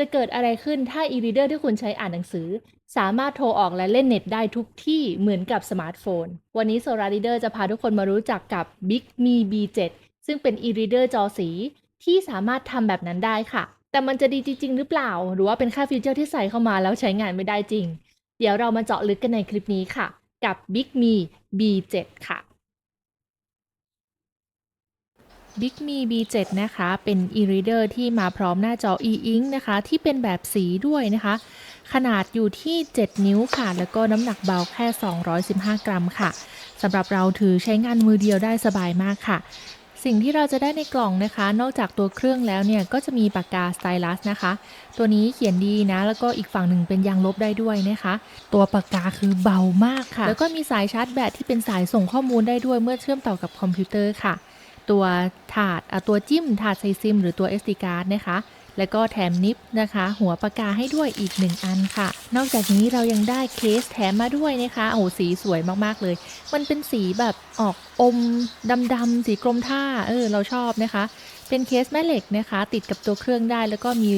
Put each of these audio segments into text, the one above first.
จะเกิดอะไรขึ้นถ้า e-reader ที่คุณใช้อ่านหนังสือ สามารถโทรออกและเล่นเน็ตได้ทุกที่เหมือนกับสมาร์ทโฟน วันนี้ Sora Reader จะพาทุกคนมารู้จักกับ Big Me B7 ซึ่งเป็น e-reader จอสี ที่สามารถทำแบบนั้นได้ค่ะ แต่มันจะดีจริง ๆ หรือเปล่า หรือว่าเป็นแค่ฟีเจอร์ที่ใส่เข้ามาแล้วใช้งานไม่ได้จริง เดี๋ยวเรามาเจาะลึกกันในคลิปนี้ค่ะ กับ Big Me B7 ค่ะ Big Me B7 นะคะ เป็น e-reader ที่มาพร้อมหน้าจอ e-ink นะคะ ที่เป็นแบบสีด้วยนะคะ ขนาดอยู่ที่ 7 นิ้วค่ะ แล้วก็น้ำหนักเบาแค่ 215 กรัมค่ะสำหรับเราถือใช้งานมือเดียวได้สบายมากค่ะ สิ่งที่เราจะได้ในกล่องนะคะ นอกจากตัวเครื่องแล้วเนี่ย ก็จะมีปากกาสไตลัสนะคะ ตัวนี้เขียนดีนะ แล้วก็อีกฝั่งหนึ่งเป็นยางลบได้ด้วยนะคะ ตัวปากกาคือเบามากค่ะ แล้วก็มีสายชาร์จแบตที่เป็นสายส่งข้อมูลได้ด้วยเมื่อเชื่อมต่อกับคอมพิวเตอร์ค่ะ ตัวถาดอะตัวจิ้มถาดใส่ซิม หรือตัว SD card นะคะ แล้วก็แถมนิปนะคะ หัวปากกาให้ด้วยอีกหนึ่งอันค่ะ นอกจากนี้เรายังได้เคสแถมมาด้วยนะคะโอ้สีสวยมากๆเลย มันเป็นสีแบบออกอมดำๆสีกรมท่าเออเราชอบนะคะ เป็นเคสแม่เหล็กนะคะ ติดกับตัวเครื่องได้ แล้วก็มี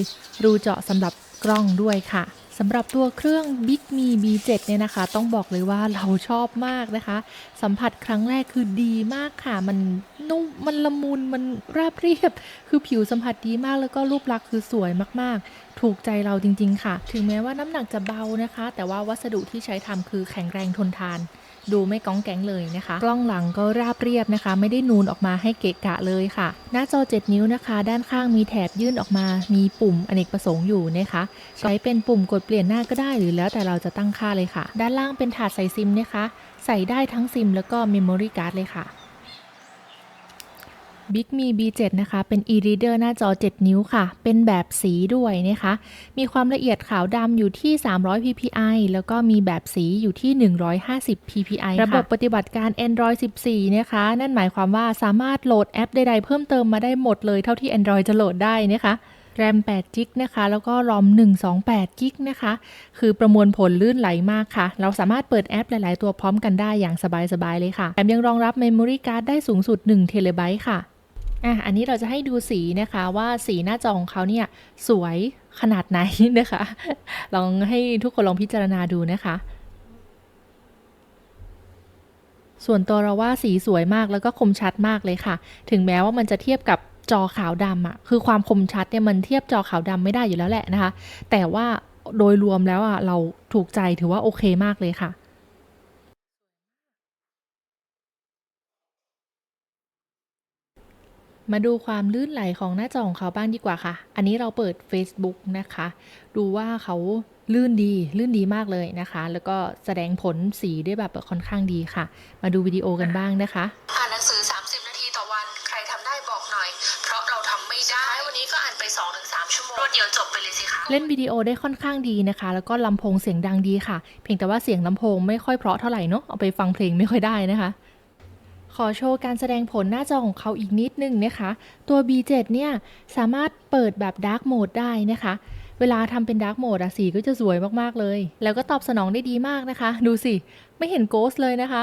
รูเจาะสำหรับกล้องด้วยค่ะ สำหรับตัวเครื่อง Big Me B7 เนี่ยนะคะ ต้องบอกเลยว่าเราชอบมากนะคะ สัมผัสครั้งแรกคือดีมากค่ะ มันนุ่มมันละมุนมันราบเรียบ คือผิวสัมผัสดีมากแล้วก็รูปลักษณ์คือสวยมากๆ ถูกใจเราจริง ๆ ค่ะ ถึงแม้ว่าน้ำหนักจะเบานะคะ แต่ว่าวัสดุที่ใช้ทำคือแข็งแรงทนทาน ดูไม่ก้องแก๊งเลยนะคะ กล้องหลังก็ราบเรียบนะคะ ไม่ได้นูนออกมาให้เกะกะเลยค่ะ หน้าจอ 7 นิ้วนะคะ ด้านข้างมีแถบยื่นออกมา มีปุ่มอเนกประสงค์อยู่นะคะ ใช้เป็นปุ่มกดเปลี่ยนหน้าก็ได้หรือแล้วแต่เราจะตั้งค่าเลยค่ะ ด้านล่างเป็นถาดใส่ซิมนะคะ ใส่ได้ทั้งซิมแล้วก็เมมโมรี่การ์ดเลยค่ะ Big Me B7 นะคะ เป็น e-reader หน้าจอ 7 นิ้วค่ะ เป็นแบบสีด้วยนะคะ มีความละเอียดขาวดำอยู่ที่ 300 ppi แล้วก็มีแบบสีอยู่ที่ 150 ppi ระบบปฏิบัติการ Android 14 นะคะ นั่นหมายความว่าสามารถโหลดแอปใดๆเพิ่มเติมมาได้หมดเลยเท่าที่ Android จะโหลดได้นะคะแรม8จิกนะคะ แล้วก็รอม128จิกนะคะ คือประมวลผลลื่นไหลมากค่ะ เราสามารถเปิดแอปหลาย ๆ ตัวพร้อมกันได้อย่างสบาย ๆ เลยค่ะ แถมยังรองรับ Memory Card ได้สูงสุด1 t b ค่ะ อะอันนี้เราจะให้ดูสีนะคะว่าสีหน้าจอของเขาเนี่ยสวยขนาดไหนนะคะ ลองให้ทุกคนลองพิจารณาดูนะคะ ส่วนตัวเราว่าสีสวยมากแล้วก็คมชัดมากเลยค่ะ ถึงแม้ว่ามันจะเทียบกับจอขาวดำอะคือความคมชัดเนี่ยมันเทียบจอขาวดำไม่ได้อยู่แล้วแหละนะคะ แต่ว่าโดยรวมแล้วอะเราถูกใจถือว่าโอเคมากเลยค่ะ มาดูความลื่นไหลของหน้าจอของเขาบ้างดีกว่าค่ะ อันนี้เราเปิด Facebook นะคะ ดูว่าเขาลื่นดีลื่นดีมากเลยนะคะ แล้วก็แสดงผลสีได้แบบค่อนข้างดีค่ะ มาดูวิดีโอกันบ้างนะคะอ่านหนังสือ 30 นาทีต่อวัน ใครทำได้บอกหน่อย เพราะเราทำไม่ได้วันนี้ก็อ่านไป2-3ชั่วโมงรวดเดียวจบไปเลยสิคะเล่นวิดีโอได้ค่อนข้างดีนะคะ แล้วก็ลำโพงเสียงดังดีค่ะ เพียงแต่ว่าเสียงลำโพงไม่ค่อยเพราะเท่าไหร่เนาะเอาไปฟังเพลงไม่ค่อยได้นะคะ ขอโชว์การแสดงผลหน้าจอของเขาอีกนิดนึงนะคะ ตัว B7 เนี่ยสามารถเปิดแบบ Dark Mode ได้นะคะ เวลาทำเป็น Dark Mode อะสีก็จะสวยมากๆเลย แล้วก็ตอบสนองได้ดีมากนะคะ ดูสิ ไม่เห็นโกสเลยนะคะ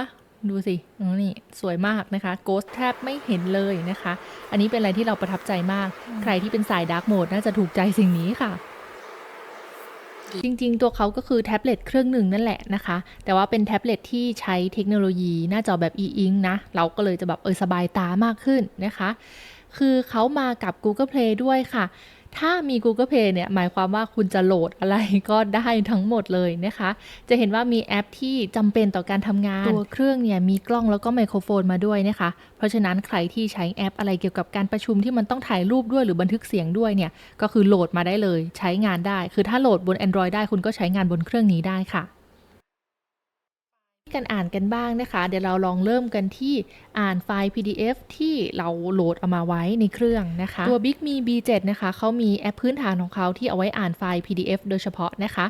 ดูสิ นี่สวยมากนะคะ โกสแทบไม่เห็นเลยนะคะ อันนี้เป็นอะไรที่เราประทับใจมาก ใครที่เป็นสาย Dark Mode น่าจะถูกใจสิ่งนี้ค่ะ จริง ๆ ตัวเขาก็คือแท็บเล็ตเครื่องหนึ่งนั่นแหละนะคะ แต่ว่าเป็นแท็บเล็ตที่ใช้เทคโนโลยีหน้าจอแบบ e-ink นะ เราก็เลยจะแบบเออสบายตามากขึ้นนะคะ คือเขามากับ Google Play ด้วยค่ะ ถ้ามี Google Play เนี่ยหมายความว่าคุณจะโหลดอะไรก็ได้ทั้งหมดเลยนะคะ จะเห็นว่ามีแอปที่จำเป็นต่อการทำงาน ตัวเครื่องเนี่ยมีกล้องแล้วก็ไมโครโฟนมาด้วยนะคะ เพราะฉะนั้นใครที่ใช้แอปอะไรเกี่ยวกับการประชุมที่มันต้องถ่ายรูปด้วยหรือบันทึกเสียงด้วยเนี่ยก็คือโหลดมาได้เลย ใช้งานได้ คือถ้าโหลดบน Android ได้คุณก็ใช้งานบนเครื่องนี้ได้ค่ะ กันอ่านกันบ้างนะคะ เดี๋ยวเราลองเริ่มกันที่อ่านไฟล์ PDF ที่เราโหลดเอามาไว้ในเครื่องนะคะ ตัว Big Me B7 นะคะเขามีแอปพื้นฐานของเขาที่เอาไว้อ่านไฟล์ PDF โดยเฉพาะนะคะ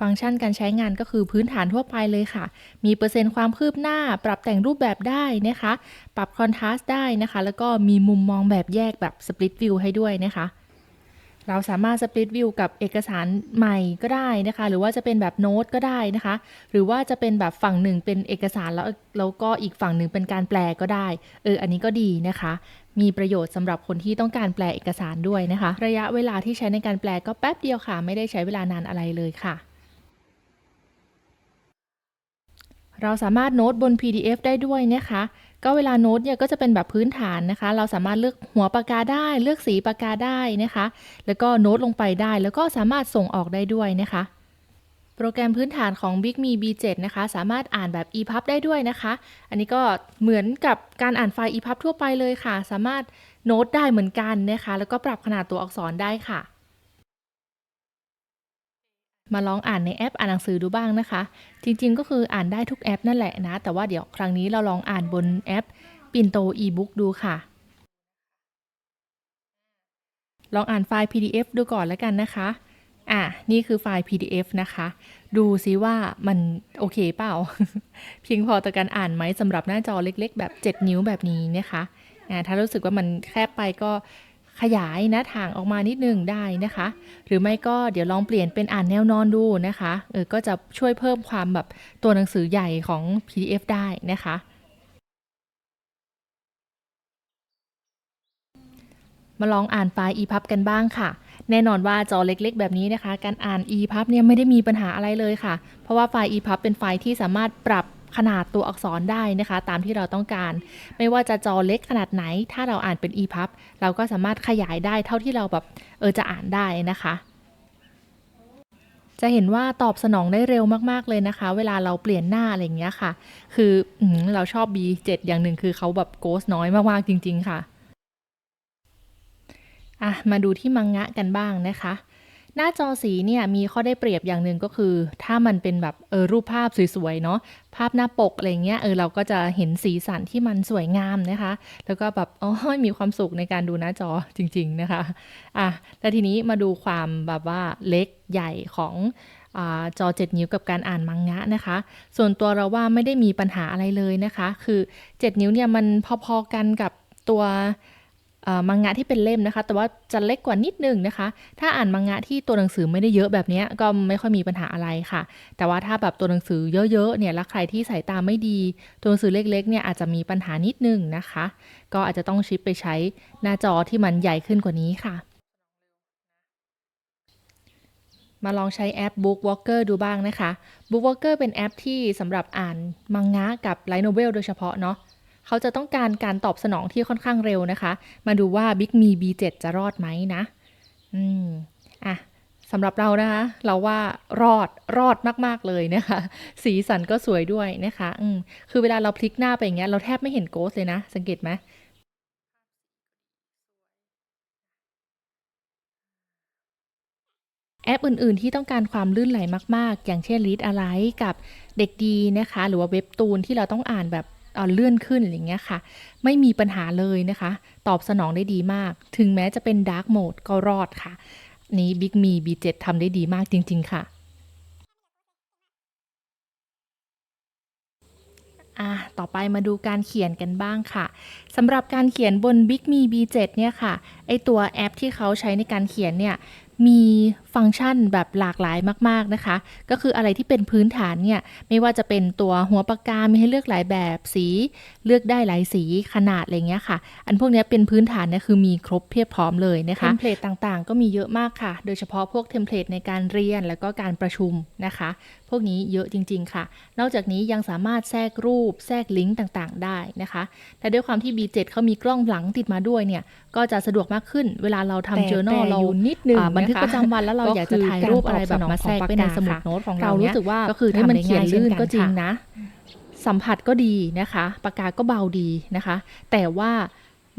ฟังก์ชันการใช้งานก็คือพื้นฐานทั่วไปเลยค่ะ มีเปอร์เซ็นต์ความคืบหน้า ปรับแต่งรูปแบบได้นะคะ ปรับคอนทราสต์ได้นะคะ แล้วก็มีมุมมองแบบแยกแบบ Split View ให้ด้วยนะคะ เราสามารถสป l ิ t วิวกับเอกสารใหม่ก็ได้นะคะ หรือว่าจะเป็นแบบโน้ตก็ได้นะคะ หรือว่าจะเป็นแบบฝั่งหนึ่งเป็นเอกสารแล้วแล้วก็อีกฝั่งหนึ่งเป็นการแปลก็ได้ เออ อันนี้ก็ดีนะคะ มีประโยชน์สำหรับคนที่ต้องการแปลเอกสารด้วยนะคะ ระยะเวลาที่ใช้ในการแปลก็แป๊บเดียวค่ะ ไม่ได้ใช้เวลานานอะไรเลยค่ะเราสามารถโน้ตบน PDF ได้ด้วยนะคะ ก็เวลาโน้ตเนี่ยก็จะเป็นแบบพื้นฐานนะคะ เราสามารถเลือกหัวปากกาได้ เลือกสีปากกาได้นะคะ แล้วก็โน้ตลงไปได้ แล้วก็สามารถส่งออกได้ด้วยนะคะ โปรแกรมพื้นฐานของ Big Me B7 นะคะ สามารถอ่านแบบ EPUB ได้ด้วยนะคะ อันนี้ก็เหมือนกับการอ่านไฟล์ EPUB ทั่วไปเลยค่ะ สามารถโน้ตได้เหมือนกันนะคะ แล้วก็ปรับขนาดตัวอักษรได้ค่ะ มาลองอ่านในแอปอ่านหนังสือดูบ้างนะคะ จริงๆก็คืออ่านได้ทุกแอปนั่นแหละนะ แต่ว่าเดี๋ยวครั้งนี้เราลองอ่านบนแอปปินโตอีบุ๊กดูค่ะ ลองอ่านไฟล์ PDF ดูก่อนแล้วกันนะคะ อะ นี่คือไฟล์ PDF นะคะ ดูซิว่ามันโอเคเปล่า เพียงพอต่อการอ่านไหมสำหรับหน้าจอเล็ก ๆ แบบ 7 นิ้วแบบนี้นะคะอ่าถ้ารู้สึกว่ามันแคบไปก็ ขยายหน้าทางออกมานิดนึงได้นะคะ หรือไม่ก็เดี๋ยวลองเปลี่ยนเป็นอ่านแนวนอนดูนะคะเออก็จะช่วยเพิ่มความแบบตัวหนังสือใหญ่ของ PDF ได้นะคะมาลองอ่านไฟล์ EPUB กันบ้างค่ะ แน่นอนว่าจอเล็กๆ แบบนี้นะคะ การอ่าน EPUB เนี่ยไม่ได้มีปัญหาอะไรเลยค่ะ เพราะว่าไฟล์ EPUB เป็นไฟล์ที่สามารถปรับ ขนาดตัวอักษรได้นะคะ ตามที่เราต้องการ ไม่ว่าจะจอเล็กขนาดไหน ถ้าเราอ่านเป็น EPUB เราก็สามารถขยายได้เท่าที่เราแบบเออจะอ่านได้นะคะจะเห็นว่าตอบสนองได้เร็วมากๆเลยนะคะ เวลาเราเปลี่ยนหน้าอะไรอย่างเงี้ยค่ะ คืออเราชอบ B7 อย่างหนึ่งคือเขาแบบโกสน้อยมากๆจริง ๆ ค่ะ อะ มาดูที่มังงะกันบ้างนะคะ หน้าจอสีเนี่ยมีข้อได้เปรียบอย่างหนึ่งก็คือ ถ้ามันเป็นแบบเออรูปภาพสวยๆเนาะภาพหน้าปกอะไรเงี้ยเออเราก็จะเห็นสีสันที่มันสวยงามนะคะ แล้วก็แบบอ๋อมีความสุขในการดูหน้าจอจริง ๆนะคะอะแล้วทีนี้มาดูความแบบว่าเล็กใหญ่ของอาจอ 7 นิ้วกับการอ่านมังงะนะคะ ส่วนตัวเราว่าไม่ได้มีปัญหาอะไรเลยนะคะ คือ 7 นิ้วเนี่ยมันพอๆกันกับตัว มังงะที่เป็นเล่มนะคะ แต่ว่าจะเล็กกว่านิดนึงนะคะ ถ้าอ่านมังงะที่ตัวหนังสือไม่ได้เยอะแบบนี้ก็ไม่ค่อยมีปัญหาอะไรค่ะ แต่ว่าถ้าแบบตัวหนังสือเยอะๆเนี่ยแล้วใครที่สายตาไม่ดี ตัวหนังสือเล็กๆเนี่ยอาจจะมีปัญหานิดนึงนะคะ ก็อาจจะต้องชิปไปใช้หน้าจอที่มันใหญ่ขึ้นกว่านี้ค่ะมาลองใช้แอป Book Walker ดูบ้างนะคะ Book Walker เป็นแอปที่สำหรับอ่านมังงะกับไลท์โนเวลโดยเฉพาะเนาะ เขาจะต้องการการตอบสนองที่ค่อนข้างเร็วนะคะ มาดูว่า Big Me B7 จะรอดไหมนะ อืม อะสำหรับเรานะคะ เราว่ารอดรอดมาก ๆ เลยนะคะ สีสันก็สวยด้วยนะคะ อืม คือเวลาเราพลิกหน้าไปอย่างเงี้ย เราแทบไม่เห็นโกสเลยนะ สังเกตไหมแอปอื่น ๆ ที่ต้องการความลื่นไหลมาก ๆ อย่างเช่น Read a l i กับเด็กดีนะคะ หรือว่าเว็บตูนที่เราต้องอ่านแบบ เเลื่อนขึ้นอย่างเงี้ยค่ะ ไม่มีปัญหาเลยนะคะ ตอบสนองได้ดีมาก ถึงแม้จะเป็น Dark Mode ก็รอดค่ะ นี้ Big Me B7 ทำได้ดีมากจริง ๆ ค่ะอะต่อไปมาดูการเขียนกันบ้างค่ะสำหรับการเขียนบน Big Me B7 เนี่ยค่ะ ไอตัวแอปที่เขาใช้ในการเขียนเนี่ย มี ฟังก์ชันแบบหลากหลายมากๆนะคะ ก็คืออะไรที่เป็นพื้นฐานเนี่ย ไม่ว่าจะเป็นตัวหัวปากกา มีให้เลือกหลายแบบสี เลือกได้หลายสีขนาดอะไรเงี้ยค่ะ อันพวกเนี้ยเป็นพื้นฐานเนี่ยคือมีครบเพียบพร้อมเลยนะคะเทมเพลตต่างๆ ก็มีเยอะมากค่ะ โดยเฉพาะพวกเทมเพลตในการเรียนแล้วก็การประชุมนะคะ พวกนี้เยอะจริง ๆ ค่ะ นอกจากนี้ยังสามารถแทรกรูป แทรกลิงก์ต่างๆ ได้นะคะ แต่ด้วยความที่ B7 เขามีกล้องหลังติดมาด้วยเนี่ย ก็จะสะดวกมากขึ้น เวลาเราทำ journal เราอยู่นิดนึงอ่าบันทึกคประจำวันแล้วเราอยากจะถ่ายรูปอะไรแบบมาแทรกไว้ในสมุดโน้ตของเราเราเนี่ยรู้สึกว่าก็คือให้ทำมันได้เขียนง่ายลื่นเช่ก็จริงค่ะนะ สัมผัสก็ดีนะคะ ปากกาก็เบาดีนะคะ แต่ว่า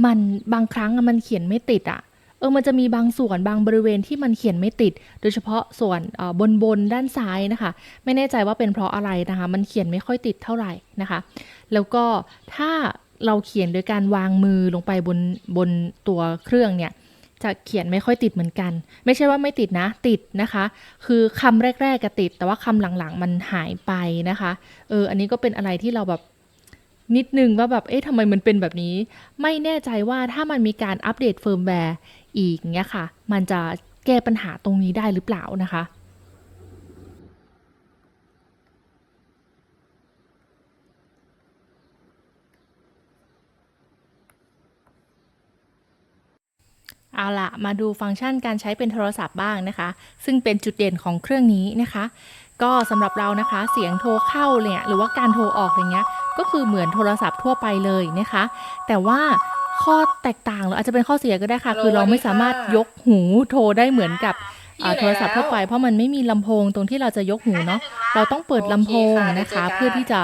มันบางครั้งอะมันเขียนไม่ติดอะเออมันจะมีบางส่วนบางบริเวณที่มันเขียนไม่ติด โดยเฉพาะส่วนเอ่อบนบนด้านซ้ายนะคะ ไม่แน่ใจว่าเป็นเพราะอะไรนะคะ มันเขียนไม่ค่อยติดเท่าไหร่นะคะ แล้วก็ถ้าเราเขียนโดยการวางมือลงไปบนบนตัวเครื่องเนี่ย จะเขียนไม่ค่อยติดเหมือนกัน ไม่ใช่ว่าไม่ติดนะติดนะคะ คือคำแรกๆก็ติด แต่ว่าคำหลังๆมันหายไปนะคะเอออันนี้ก็เป็นอะไรที่เราแบบนิดนึงว่าแบบเอ๊ะทำไมมันเป็นแบบนี้ ไม่แน่ใจว่าถ้ามันมีการอัปเดตเฟิร์มแวร์อีกเงี้ยค่ะ มันจะแก้ปัญหาตรงนี้ได้หรือเปล่านะคะ เอาละมาดูฟังก์ชันการใช้เป็นโทรศัพท์บ้างนะคะ ซึ่งเป็นจุดเด่นของเครื่องนี้นะคะ ก็สำหรับเรานะคะเสียงโทรเข้าเนี่ยหรือว่าการโทรออกอย่างเงี้ยก็คือเหมือนโทรศัพท์ทั่วไปเลยนะคะ แต่ว่าข้อแตกต่างหรืออาจจะเป็นข้อเสียก็ได้ค่ะฮัลโหลคือเราไม่สามารถสวัสดีค่ะยกหูโทรได้เหมือนกับอ่าอยู่ไหนโทรศัพท์ทั่วไปเพราะมันไม่มีลำโพงตรงที่เราจะยกหูเนาะเราต้องเปิดลำโพงโอเคค่ะนะคะเดี๋ยวเจอกันเพื่อที่จะ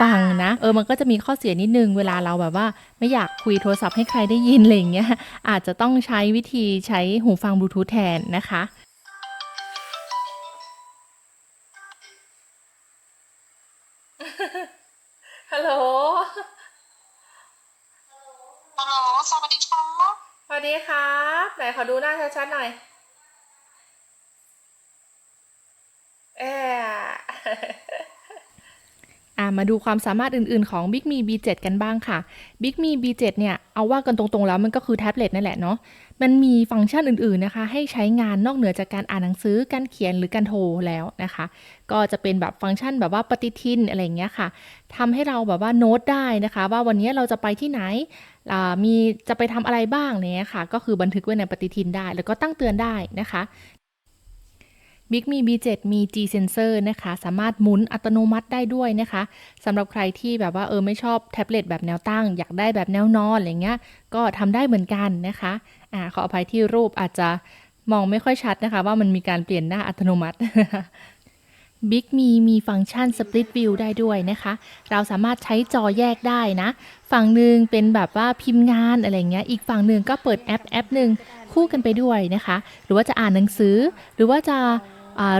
ฟังนะ เออมันก็จะมีข้อเสียนิดนึง เวลาเราแบบว่า ไม่อยากคุยโทรศัพท์ให้ใครได้ยินอะไรอย่างเงี้ยอาจจะต้องใช้วิธีใช้หูฟังบลูทูธแทนนะคะฮัลโหลฮัลโหลสวัสดีครับสวัสดีครับไหนขอดูหน้าชัดๆหน่อย เอะ อ่า มาดูความสามารถอื่นๆของ Big Me B7 กันบ้างค่ะ Big Me B7 เนี่ย เอาว่ากันตรงๆแล้วมันก็คือแท็บเล็ตนั่นแหละเนาะ มันมีฟังก์ชันอื่นๆนะคะ ให้ใช้งานนอกเหนือจากการอ่านหนังสือ การเขียนหรือการโทรแล้วนะคะ ก็จะเป็นแบบฟังก์ชันแบบว่าปฏิทินอะไรเงี้ยค่ะทำให้เราแบบว่าโน้ตได้นะคะ ว่าวันนี้เราจะไปที่ไหน มีจะไปทำอะไรบ้างเนี่ยค่ะ ก็คือบันทึกไว้ในปฏิทินได้ แล้วก็ตั้งเตือนได้นะคะ Big Me B7 มี G Sensor นะคะ สามารถหมุนอัตโนมัติได้ด้วยนะคะสำหรับใครที่แบบว่าเออไม่ชอบแท็บเล็ตแบบแนวตั้ง อยากได้แบบแนวนอนอะไรเงี้ย ก็ทำได้เหมือนกันนะคะอ่าขออภัยที่รูปอาจจะมองไม่ค่อยชัดนะคะ ว่ามันมีการเปลี่ยนหน้าอัตโนมัติ Big Me มีฟังก์ชัน Split View ได้ด้วยนะคะ เราสามารถใช้จอแยกได้นะ ฝั่งหนึ่งเป็นแบบว่าพิมพ์งานอะไรเงี้ย อีกฝั่งหนึ่งก็เปิดแอปแอปหนึ่งคู่กันไปด้วยนะคะ หรือว่าจะอ่านหนังสือ หรือว่าจะ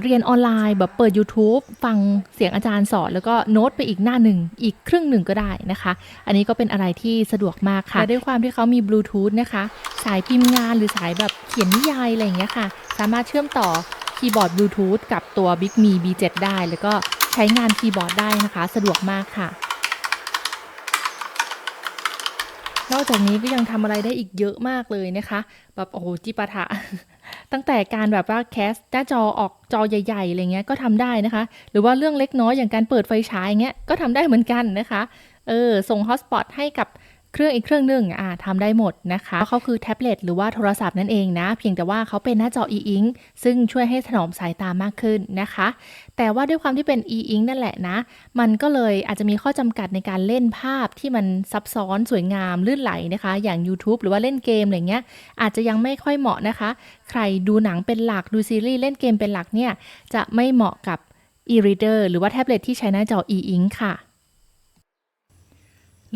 เรียนออนไลน์แบบเปิด YouTube ฟังเสียงอาจารย์สอน แล้วก็โน้ตไปอีกหน้าหนึ่ง อีกครึ่งหนึ่งก็ได้นะคะ อันนี้ก็เป็นอะไรที่สะดวกมากค่ะและด้วยความที่เขามีบลูทูธนะคะ สายพิมพ์งานหรือสายแบบเขียนนิยายอะไรอย่างเงี้ยค่ะ สามารถเชื่อมต่อคีย์บอร์ดบลูทูธกับตัว Big Me B7 ได้ แล้วก็ใช้งานคีย์บอร์ดได้นะคะ สะดวกมากค่ะนอกจากนี้ก็ยังทำอะไรได้อีกเยอะมากเลยนะคะ แบบโอ้โหจิปาถะ ตั้งแต่การแบบว่าแคสหน้าจอออกจอใหญ่ๆอะไรเงี้ยก็ทำได้นะคะ หรือว่าเรื่องเล็กน้อยอย่างการเปิดไฟฉายเงี้ยก็ทำได้เหมือนกันนะคะ เออ ส่งฮอตสปอตให้กับ เครื่องอีกเครื่องหนึ่งอ่าทำได้หมดนะคะเขาคือแท็บเล็ตหรือว่าโทรศัพท์นั่นเองนะ เพียงแต่ว่าเขาเป็นหน้าจอ e-ink ซึ่งช่วยให้ถนอมสายตามากขึ้นนะคะ แต่ว่าด้วยความที่เป็น e-ink นั่นแหละนะ มันก็เลยอาจจะมีข้อจำกัดในการเล่นภาพที่มันซับซ้อนสวยงามลื่นไหลนะคะ อย่าง YouTube หรือว่าเล่นเกมอะไรเงี้ยอาจจะยังไม่ค่อยเหมาะนะคะ ใครดูหนังเป็นหลักดูซีรีส์เล่นเกมเป็นหลักเนี่ยจะไม่เหมาะกับ e-reader หรือว่าแท็บเล็ตที่ใช้หน้าจอ e-ink ค่ะ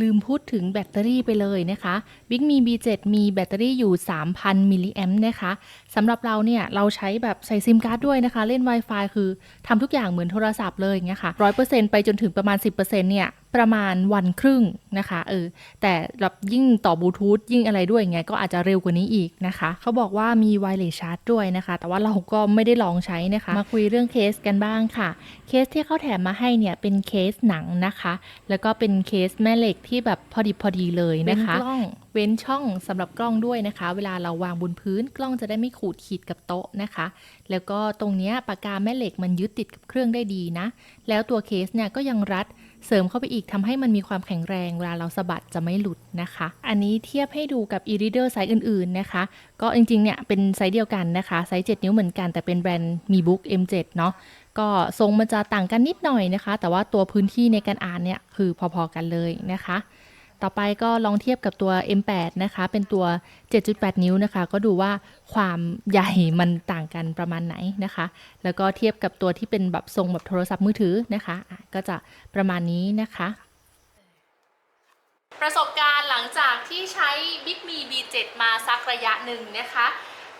ลืมพูดถึงแบตเตอรี่ไปเลยนะคะ Big มี B7 มีแบตเตอรี่อยู่ 3,000 มิลลิแอมป์นะคะสำหรับเราเนี่ย เราใช้แบบใส่ซิมการ์ดด้วยนะคะ เล่น Wi-Fi คือทำทุกอย่างเหมือนโทรศัพท์เลยอย่างเงี้ยค่ะ100%ไปจนถึงประมาณ 10%เนี่ย ประมาณวันครึ่งนะคะเออแต่แบบยิ่งต่อบลูทูธยิ่งอะไรด้วยอย่างเงี้ยก็อาจจะเร็วกว่านี้อีกนะคะเขาบอกว่ามีไวเลสชาร์จด้วยนะคะ แต่ว่าเราก็ไม่ได้ลองใช้นะคะ มาคุยเรื่องเคสกันบ้างค่ะ เคสที่เขาแถมมาให้เนี่ยเป็นเคสหนังนะคะ แล้วก็เป็นเคสแม่เหล็กที่แบบพอดีพอดีเลยนะคะกล้องเว้นช่องสำหรับกล้องด้วยนะคะ เวลาเราวางบนพื้นกล้องจะได้ไม่ขูดขีดกับโต๊ะนะคะ แล้วก็ตรงเนี้ยปากกาแม่เหล็กมันยึดติดกับเครื่องได้ดีนะ แล้วตัวเคสเนี่ยก็ยังรัด เสริมเข้าไปอีกทำให้มันมีความแข็งแรงเวลาเราสะบัดจะไม่หลุดนะคะ อันนี้เทียบให้ดูกับ e-reader ไซส์อื่นๆนะคะ ก็จริงๆเนี่ยเป็นไซส์เดียวกันนะคะ ไซส์ 7 นิ้วเหมือนกันแต่เป็นแบรนด์มีบุ๊ก M7 เนาะก็ทรงมันจะต่างกันนิดหน่อยนะคะ แต่ว่าตัวพื้นที่ในการอ่านเนี่ยคือพอๆกันเลยนะคะ ต่อไปก็ลองเทียบกับตัว M8 นะคะ เป็นตัว 7.8 นิ้วนะคะ ก็ดูว่าความใหญ่มันต่างกันประมาณไหนนะคะ แล้วก็เทียบกับตัวที่เป็นแบบทรงแบบโทรศัพท์มือถือนะคะะก็จะประมาณนี้นะคะ ประสบการณ์หลังจากที่ใช้ Big Me B7 มาสักระยะหนึ่งนะคะ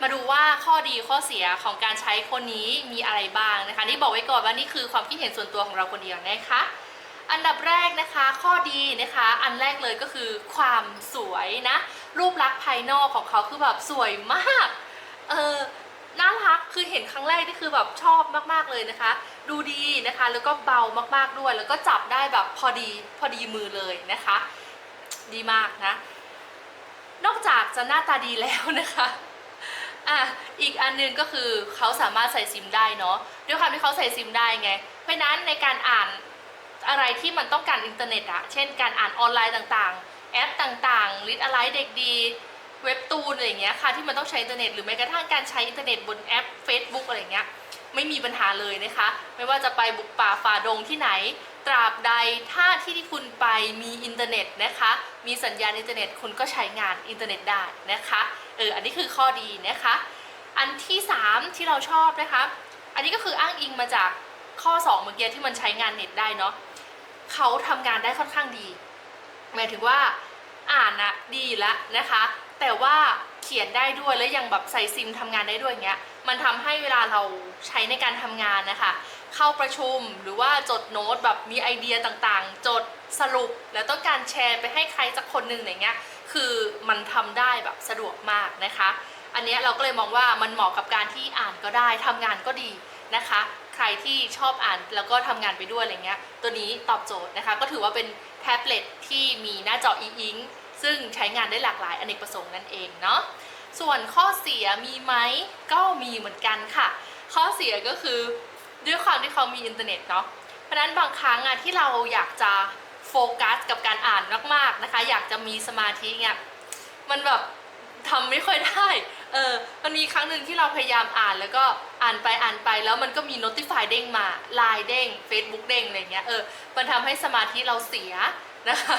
มาดูว่าข้อดีข้อเสียของการใช้คนนี้มีอะไรบ้างนะคะ นี่บอกไว้ก่อนว่านี่คือความคิดเห็นส่วนตัวของเราคนเดียวนะคะ อันดับแรกนะคะข้อดีนะคะ อันแรกเลยก็คือความสวยนะ รูปลักษณ์ภายนอกของเขาคือแบบสวยมาก เออน่ารักคือเห็นครั้งแรกนี่คือแบบชอบมากๆเลยนะคะ ดูดีนะคะ แล้วก็เบามากๆด้วย แล้วก็จับได้แบบพอดีพอดีมือเลยนะคะ ดีมากนะ นอกจากจะหน้าตาดีแล้วนะคะอะอีกอันนึงก็คือเขาสามารถใส่ซิมได้เนาะด้วยความที่เขาใส่ซิมได้ไง เพราะนั้นในการอ่าน อะไรที่มันต้องการอินเทอร์เน็ตอะเช่นการอ่านออนไลน์ต่างๆ แอปต่างๆลิทอะไรเด็กดีเว็บตูนอะไรอย่างเงี้ยค่ะที่มันต้องใช้อินเทอร์เน็ตหรือแม้กระทั่งการใช้อินเทอร์เน็ตบนแอป Facebook อะไรอย่างเงี้ยไม่มีปัญหาเลยนะคะ ไม่ว่าจะไปบุกป่าฝ่าดงที่ไหน ตราบใดถ้าที่ที่คุณไปมีอินเทอร์เน็ตนะคะ มีสัญญาณอินเทอร์เน็ตคุณก็ใช้งานอินเทอร์เน็ตได้นะคะเอออันนี้คือข้อดีนะคะ อันที่ 3 ที่เราชอบนะคะ อันนี้ก็คืออ้างอิงมาจากข้อ 2 เมื่อกี้ที่มันใช้งานเน็ตได้เนาะ เขาทำงานได้ค่อนข้างดี หมายถึงว่าอ่านนะดีแล้วนะคะ แต่ว่าเขียนได้ด้วยแล้วยังแบบใส่ซิมทำงานได้ด้วยอย่างเงี้ย มันทำให้เวลาเราใช้ในการทำงานนะคะ เข้าประชุมหรือว่าจดโน้ตแบบมีไอเดียต่างๆ จดสรุปแล้วต้องการแชร์ไปให้ใครสักคนหนึ่งอย่างเงี้ย คือมันทำได้แบบสะดวกมากนะคะ อันนี้เราก็เลยมองว่ามันเหมาะกับการที่อ่านก็ได้ทำงานก็ดีนะคะ ใครที่ชอบอ่านแล้วก็ทำงานไปด้วยอะไรเงี้ย ตัวนี้ตอบโจทย์นะคะ ก็ถือว่าเป็นแท็บเล็ตที่มีหน้าจอ e-ink ซึ่งใช้งานได้หลากหลายอเนกประสงค์นั่นเองเนาะ ส่วนข้อเสียมีไหมก็มีเหมือนกันค่ะ ข้อเสียก็คือด้วยความที่เขามีอินเทอร์เน็ตเนาะ เพราะฉะนั้นบางครั้งอะที่เราอยากจะโฟกัสกับการอ่านมากๆนะคะ อยากจะมีสมาธิเนี่ยมันแบบทำไม่ค่อยได้ เออ มันมีครั้งหนึ่งที่เราพยายามอ่านแล้วก็ อ่านไปอ่านไปแล้วมันก็มี notify เด้งมา Line เด้ง Facebook เด้งอะไรเงี้ยเออมันทำให้สมาธิเราเสียนะคะ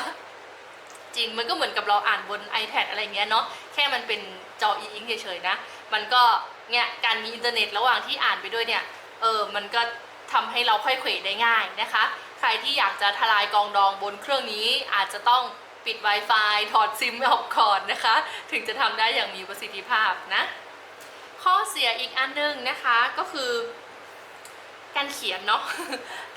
จริงมันก็เหมือนกับเราอ่านบน iPad อะไรเงี้ยเนาะแค่มันเป็นจอ e-ink เฉยๆนะ มันก็เนี่ยการมีอินเทอร์เน็ตระหว่างที่อ่านไปด้วยเนี่ยเออมันก็ทำให้เราค่อยเขวได้ง่ายนะคะ ใครที่อยากจะทลายกองดองบนเครื่องนี้อาจจะต้องปิด Wi-Fi ถอดซิมออกก่อนนะคะ ถึงจะทำได้อย่างมีประสิทธิภาพนะ ข้อเสียอีกอันหนึงนะคะก็คือการเขียนเนาะ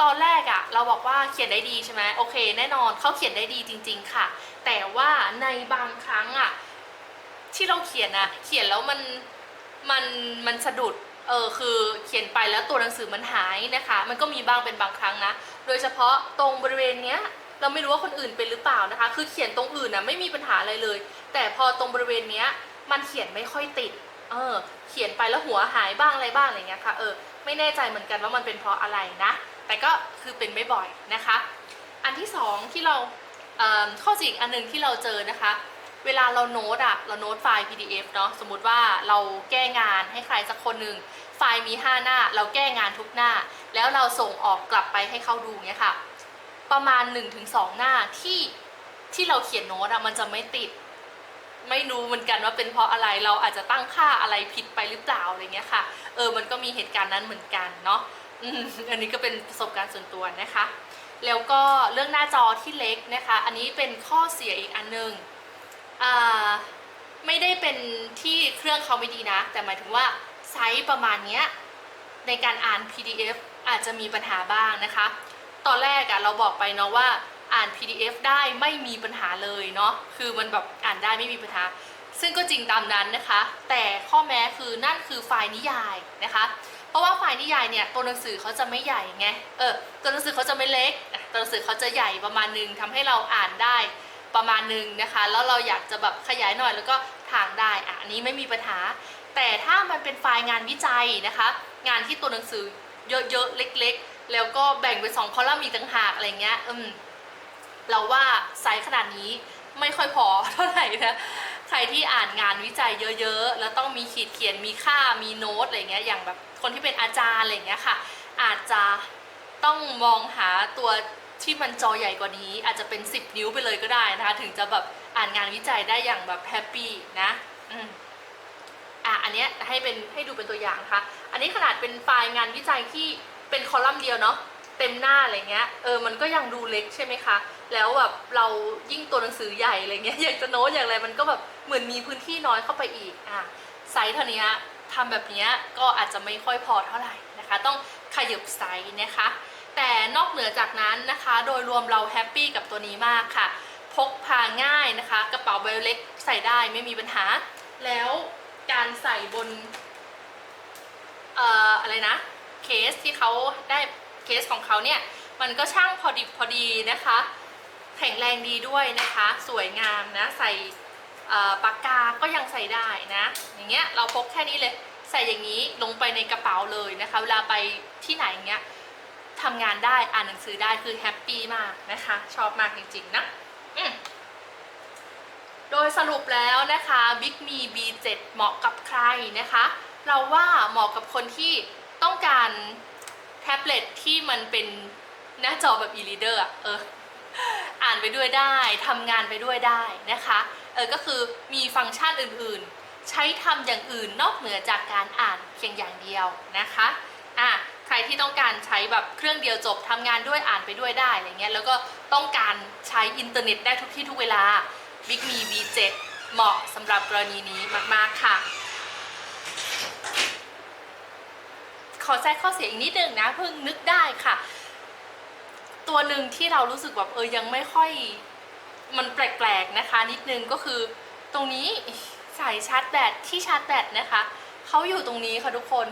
ตอนแรกอะเราบอกว่าเขียนได้ดีใช่ไหมโอเค แน่นอนเขาเขียนได้ดีจริง ๆ ค่ะ แต่ว่าในบางครั้งอะที่เราเขียนอะเขียนแล้วมันมันมันสะดุด เออคือเขียนไปแล้วตัวหนังสือมันหายนะคะ มันก็มีบ้างเป็นบางครั้งนะ โดยเฉพาะตรงบริเวณเนี้ยเราไม่รู้ว่าคนอื่นเป็นหรือเปล่านะคะ คือเขียนตรงอื่นนะไม่มีปัญหาอะไรเลย แต่พอตรงบริเวณเนี้ยมันเขียนไม่ค่อยติด เออ เขียนไปแล้วหัวหายบ้างอะไรบ้างอะไรเงี้ยค่ะ เออ ไม่แน่ใจเหมือนกันว่ามันเป็นเพราะอะไรนะ แต่ก็คือเป็นไม่บ่อยนะคะ อันที่สองที่เราเข้อสิ่งอันหนึ่งที่เราเจอนะคะ เวลาเราโน้ตอะเราโน้ตไฟล์ PDF เนาะ สมมุติว่าเราแก้งานให้ใครสักคนหนึ่งไฟล์มี 5 หน้า เราแก้งานทุกหน้า แล้วเราส่งออกกลับไปให้เขาดูเงี้ยค่ะ ประมาณ 1-2 หน้าที่ที่เราเขียนโน้ตอะมันจะไม่ติด ไม่รู้เหมือนกันว่าเป็นเพราะอะไรเราอาจจะตั้งค่าอะไรผิดไปหรือเปล่าอะไรเงี้ยค่ะ เออมันก็มีเหตุการณ์นั้นเหมือนกันเนาะอันนี้ก็เป็นประสบการณ์ส่วนตัวนะคะ แล้วก็เรื่องหน้าจอที่เล็กนะคะ อันนี้เป็นข้อเสียอีกอันหนึงอ่าไม่ได้เป็นที่เครื่องเขาไม่ดีนะ แต่หมายถึงว่าไซส์ประมาณเนี้ยในการอ่าน PDF อาจจะมีปัญหาบ้างนะคะ ตอนแรกอะเราบอกไปเนาะว่า อ่าน PDF ได้ไม่มีปัญหาเลยเนาะคือมันแบบอ่านได้ไม่มีปัญหา ซึ่งก็จริงตามนั้นนะคะ แต่ข้อแม้คือนั่นคือไฟล์นิยายนะคะ เพราะว่าไฟล์นิยายเนี่ยตัวหนังสือเขาจะไม่ใหญ่ไงเออตัวหนังสือเขาจะไม่เล็กตัวหนังสือเขาจะใหญ่ประมาณนึงทำให้เราอ่านได้ประมาณนึงนะคะ แล้วเราอยากจะแบบขยายหน่อยแล้วก็ถางได้อะอันนี้ไม่มีปัญหา แต่ถ้ามันเป็นไฟล์งานวิจัยนะคะ งานที่ตัวหนังสือเยอะๆเล็ก ๆ แล้วก็แบ่งเป็นสองคอลัมน์อีกต่างหากอะไรเงี้ยอืม เราว่าไซส์ขนาดนี้ไม่ค่อยพอเท่าไหร่นะใครที่อ่านงานวิจัยเยอะๆ แล้วต้องมีขีดเขียนมีค่ามีโน้ตอะไรเงี้ยอย่างแบบคนที่เป็นอาจารย์อะไรเงี้ยค่ะ อาจจะต้องมองหาตัวที่มันจอใหญ่กว่านี้ อาจจะเป็น 10 นิ้วไปเลยก็ได้นะคะ ถึงจะแบบอ่านงานวิจัยได้อย่างแบบแฮปปี้นะอืมอะอันเนี้ยให้เป็นให้ดูเป็นตัวอย่างนะคะอันนี้ขนาดเป็นไฟล์งานวิจัยที่เป็นคอลัมน์เดียวเนาะเต็มหน้าอะไรเงี้ยเออมันก็ยังดูเล็กใช่ไหมคะ แล้วแบบเรายิ่งตัวหนังสือใหญ่อะไรเงี้ยอยากจะโน้ตอย่างไรมันก็แบบเหมือนมีพื้นที่น้อยเข้าไปอีกอะไซส์เท่านี้ทำแบบนี้ก็อาจจะไม่ค่อยพอเท่าไหร่นะคะ ต้องขยับไซส์นะคะ แต่นอกเหนือจากนั้นนะคะ โดยรวมเราแฮปปี้กับตัวนี้มากค่ะ พกพาง่ายนะคะ กระเป๋าใบเล็กใส่ได้ไม่มีปัญหา แล้วการใส่บนเอ่ออะไรนะเคสที่เขาได้เคสของเขาเนี่ย มันก็ช่างพอดิบพอดีนะคะ แข็งแรงดีด้วยนะคะ สวยงามนะใส่ปากกาก็ยังใส่ได้นะ อย่างเงี้ยเราพกแค่นี้เลยใส่อย่างนี้ลงไปในกระเป๋าเลยนะคะ เวลาไปที่ไหนอย่างเงี้ยทำงานได้อ่านหนังสือได้คือแฮปปี้มากนะคะ ชอบมากจริงๆนะโดยสรุปแล้วนะคะ Big Me B7 เหมาะกับใครนะคะ เราว่าเหมาะกับคนที่ต้องการแท็บเล็ตที่มันเป็นหน้าจอแบบ e-reader อะเออ อ่านไปด้วยได้ทำงานไปด้วยได้นะคะเออก็คือมีฟังก์ชันอื่นๆ ใช้ทำอย่างอื่นนอกเหนือจากการอ่านเพียงอย่างเดียวนะคะอะใครที่ต้องการใช้แบบเครื่องเดียวจบทำงานด้วยอ่านไปด้วยได้อะไรเงี้ยแล้วก็ต้องการใช้อินเทอร์เน็ตได้ทุกที่ทุกเวลา Big Me V7 เหมาะสำหรับกรณีนี้มากๆค่ะ ขอแทรกข้อเสียอีกนิดนึงนะเพิ่งนึกได้ค่ะ ตัวหนึ่งที่เรารู้สึกแบบเออยังไม่ค่อยมันแปลกๆนะคะ นิดนึงก็คือตรงนี้สายชาร์จแบตที่ชาร์จแบตนะคะเขาอยู่ตรงนี้ค่ะทุกคน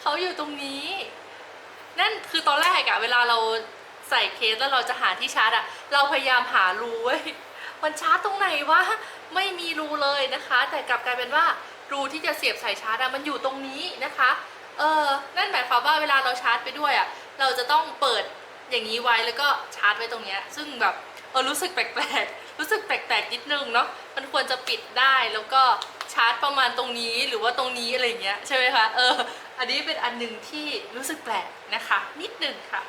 เขาอยู่ตรงนี้ นั่นคือตอนแรกอะเวลาเราใส่เคสแล้วเราจะหาที่ชาร์จอะเราพยายามหารูไว้ยมันชาร์จตรงไหนวะไม่มีรูเลยนะคะ แต่กลับกลายเป็นว่ารูที่จะเสียบสายชาร์จอะมันอยู่ตรงนี้นะคะ เออนั่นหมายความว่าเวลาเราชาร์จไปด้วยอะเราจะต้องเปิด อย่างนี้ไว้แล้วก็ชาร์จไว้ตรงเนี้ยซึ่งแบบเออรู้สึกแปลกๆ รู้สึกแปลกๆนิดนึงเนาะ มันควรจะปิดได้แล้วก็ชาร์จประมาณตรงนี้หรือว่าตรงนี้อะไรเงี้ยใช่ไหมคะ เออ อันนี้เป็นอันหนึ่งที่รู้สึกแปลกนะคะ นิดนึงค่ะ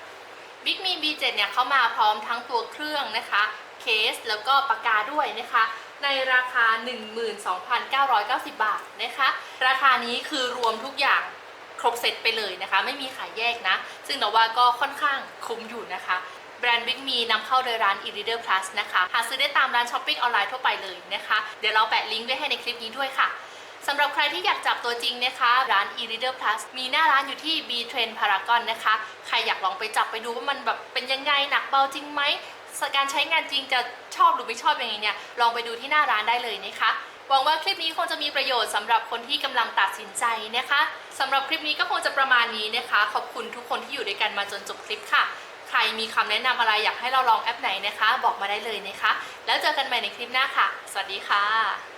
Big Me B7 เนี่ยเขามาพร้อมทั้งตัวเครื่องนะคะ เคสแล้วก็ปากกาด้วยนะคะ ในราคา 12,990 บาทนะคะ ราคานี้คือรวมทุกอย่าง รบเซตไปเลยนะคะ ไม่มีขายแยกนะ ซึ่งเราว่าก็ค่อนข้างคุ้มอยู่นะคะแบรนด์ Big Me นำเข้าโดยร้าน e-reader plus นะคะ หาซื้อได้ตามร้านช้อปปิ้งออนไลน์ทั่วไปเลยนะคะ เดี๋ยวเราแปะลิงก์ไว้ให้ในคลิปนี้ด้วยค่ะสำหรับใครที่อยากจับตัวจริงนะคะ ร้าน e-reader plus มีหน้าร้านอยู่ที่ B Train Paragon นะคะ ใครอยากลองไปจับไปดูว่ามันแบบเป็นยังไงหนักเบาจริงไหมการใช้งานจริงจะชอบหรือไม่ชอบยังไงเนี่ยลองไปดูที่หน้าร้านได้เลยนะคะ หวังว่าคลิปนี้คงจะมีประโยชน์สำหรับคนที่กำลังตัดสินใจนะคะสำหรับคลิปนี้ก็คงจะประมาณนี้นะคะ ขอบคุณทุกคนที่อยู่ด้วยกันมาจนจบคลิปค่ะ ใครมีคำแนะนำอะไรอยากให้เราลองแอปไหนนะคะ บอกมาได้เลยนะคะ แล้วเจอกันใหม่ในคลิปหน้าค่ะ สวัสดีค่ะ